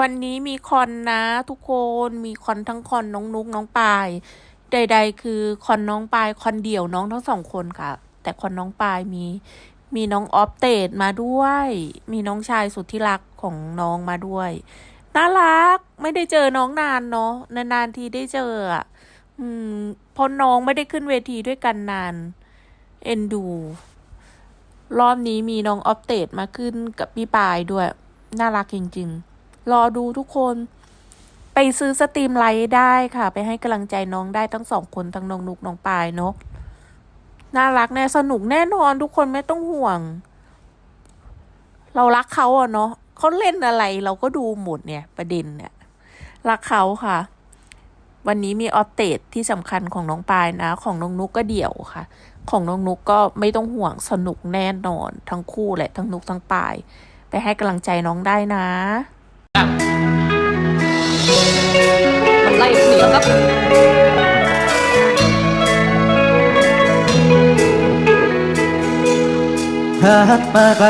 วันนี้มีคอนนะทุกคนมีคอนทั้งคอนน้องนุกน้องปาย ใด ๆ คือคอนน้องปายคอนเดี่ยวน้องทั้งสองคนค่ะ แต่คอนน้องปายมี มีน้องออฟเตดมาด้วย มีน้องชายสุดที่รักของน้องมาด้วยน่ารักไม่ได้เจอน้องนานเนาะนานๆทีได้เจออะอืมเพราะน้องไม่ได้ขึ้นเวทีด้วยกันนาน เอ็นดู รอบนี้มีน้องออฟเตดมาขึ้นกับพี่ปายด้วย น่ารักจริง ๆ รอดูทุกคน ไปซื้อสตรีมไลท์ได้ค่ะ ไปให้กำลังใจน้องได้ทั้งสองคนทั้งน้องนุกน้องปายเนาะน่ารักแน่สนุกแน่นอนทุกคนไม่ต้องห่วง เรารักเขาอะเนาะเขาเล่นอะไรเราก็ดูหมดเนี่ย ประเด็นเนี่ย รักเขาค่ะ วันนี้มีออฟเตดที่สำคัญของน้องปายนะ ของน้องนุกก็เดี่ยวค่ะ ของน้องนุกก็ไม่ต้องห่วงสนุกแน่นอน ทั้งคู่แหละทั้งนุกทั้งปาย ไปให้กำลังใจน้องได้นะ ไล่เสียครับพัดมาไกล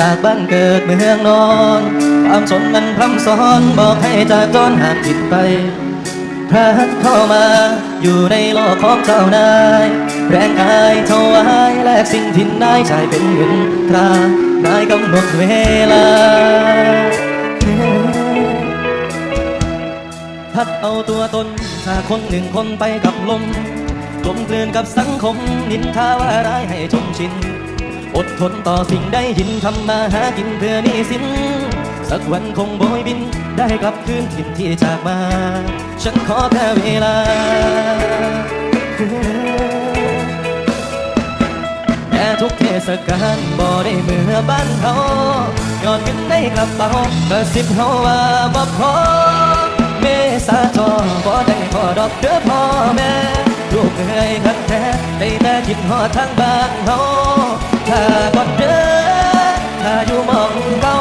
จากบ้านเกิดเมืองนอน ความสนมันพร่ำสอนบอกให้จากจนหากผิดไปพระเข้ามาอยู่ในโลกของเจ้านาย แรงกายเท่าไว้แลกสิ่งที่ได้ใช้เป็นเงินตรานายกำหนดเวลา ตัวตนจากคนหนึ่งคนไปกับลมกลมกลืนกับสังคม นินทาว่าร้ายให้ชุ่มชิน อดทนต่อสิ่งได้ยินทำมาหากินเพื่อนี้สิน สักวันคงโบยบิน ได้กลับคืนถิ่นที่จากมา ฉันขอแค่เวลาแค่ทุกเทศกาลบ่ได้เมื่อบ้านเขายอดเงินในกระเป๋ากระสิบเขาว่าบ่พอ เมษาจอบ่ได้พอดอกเด้อพ่อแม่ลูกเหนื่อยคันแท้ได้แต่คิดหอดทางบ้านเขาถ้าก่อเด้อถ้าอยู่มองเก่า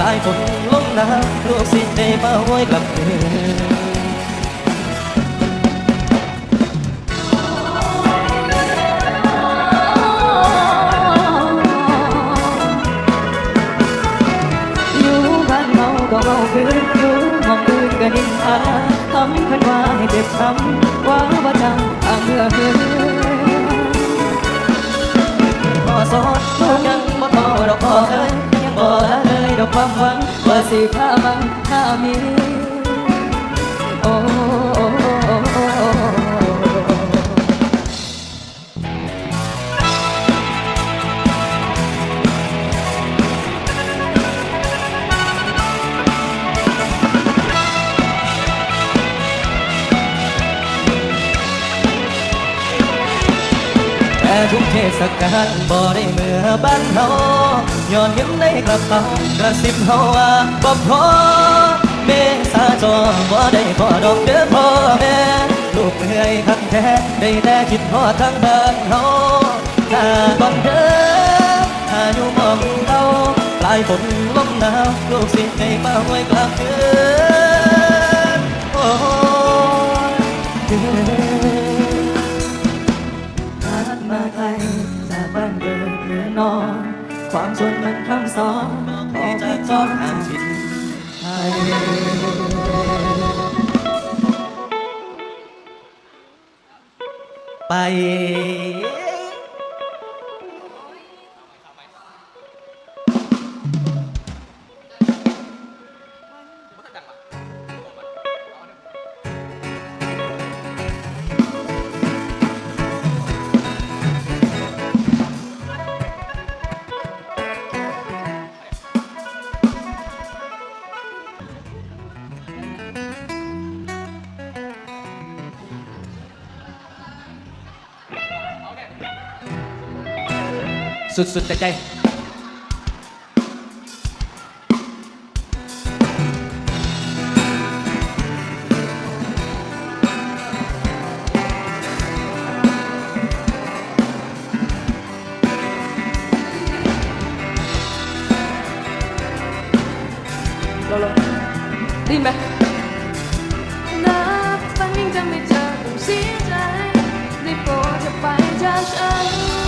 ตายฝนลมหนาวลูกสิได้มาห้วยกลับคืนอก็เมาคืนอ ดินอาทำกันว่าให้เด็บช้ำว่าบ่จังทางเมื่อคืนพอสอนลูกยังบ่พอดอกพอเอ้ยยังบ่ละเลยดอกความหวังว่าสิพามันถ้ามีโอ้ ทุกเทศกาลบ่ได้เมื่อบ้านเฮาย้อนเงินในกระเป๋ากระสิบเฮาว่าบ่พอเมษาจอบ่ได้พอดอกเด้อพ่อแม่ลูกเหนื่อยคันแท้ได้แต่คิดฮอดทางบ้านเฮาถ้าก่อนเด้อถ้าอยู่มองเก่าปลายฝนลมหนาวลูกสิได้มาห้วยกลางคืน ดเมืองนอนความจนมันคำสอนบอกให้ใจจอดทางจิตไทยไป สุด ๆ แต่ใจได้ยินไหมนับวันยิ่งจะไม่เจอต้องเสียใจได้โปรดจะไปจากฉัน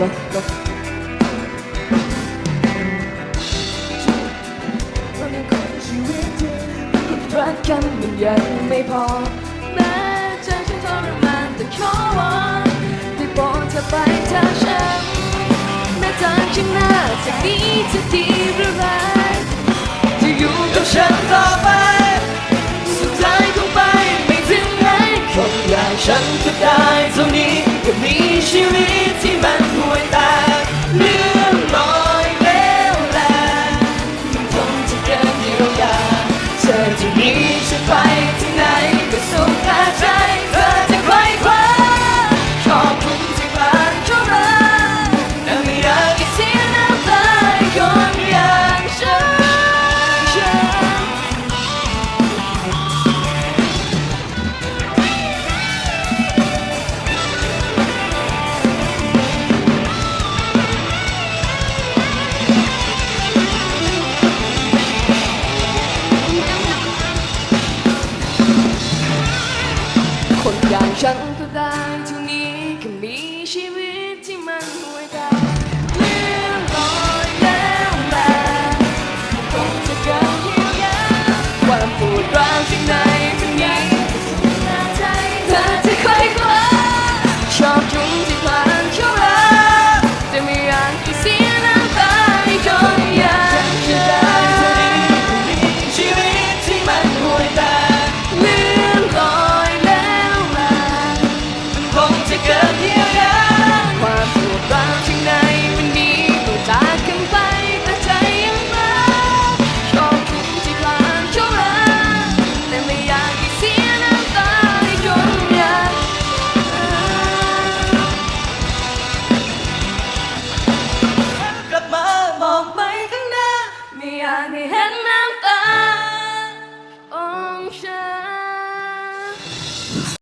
ลบลบเรายังคงชีวิตที่รักกันมันยังไม่พอแม้ใจฉันทรมานแต่ขอวอนได้โปรดเธอไปจากฉันแม้ทางข้างหน้าจะดีจะดีหรือร้ายจะอยู่กับฉันต่อไป ฉันก็ได้เท่านี้กับมีชีวิตที่มันห่วยแตกเลือ ฉันก็ได้เท่านี้แค่มีชีวิต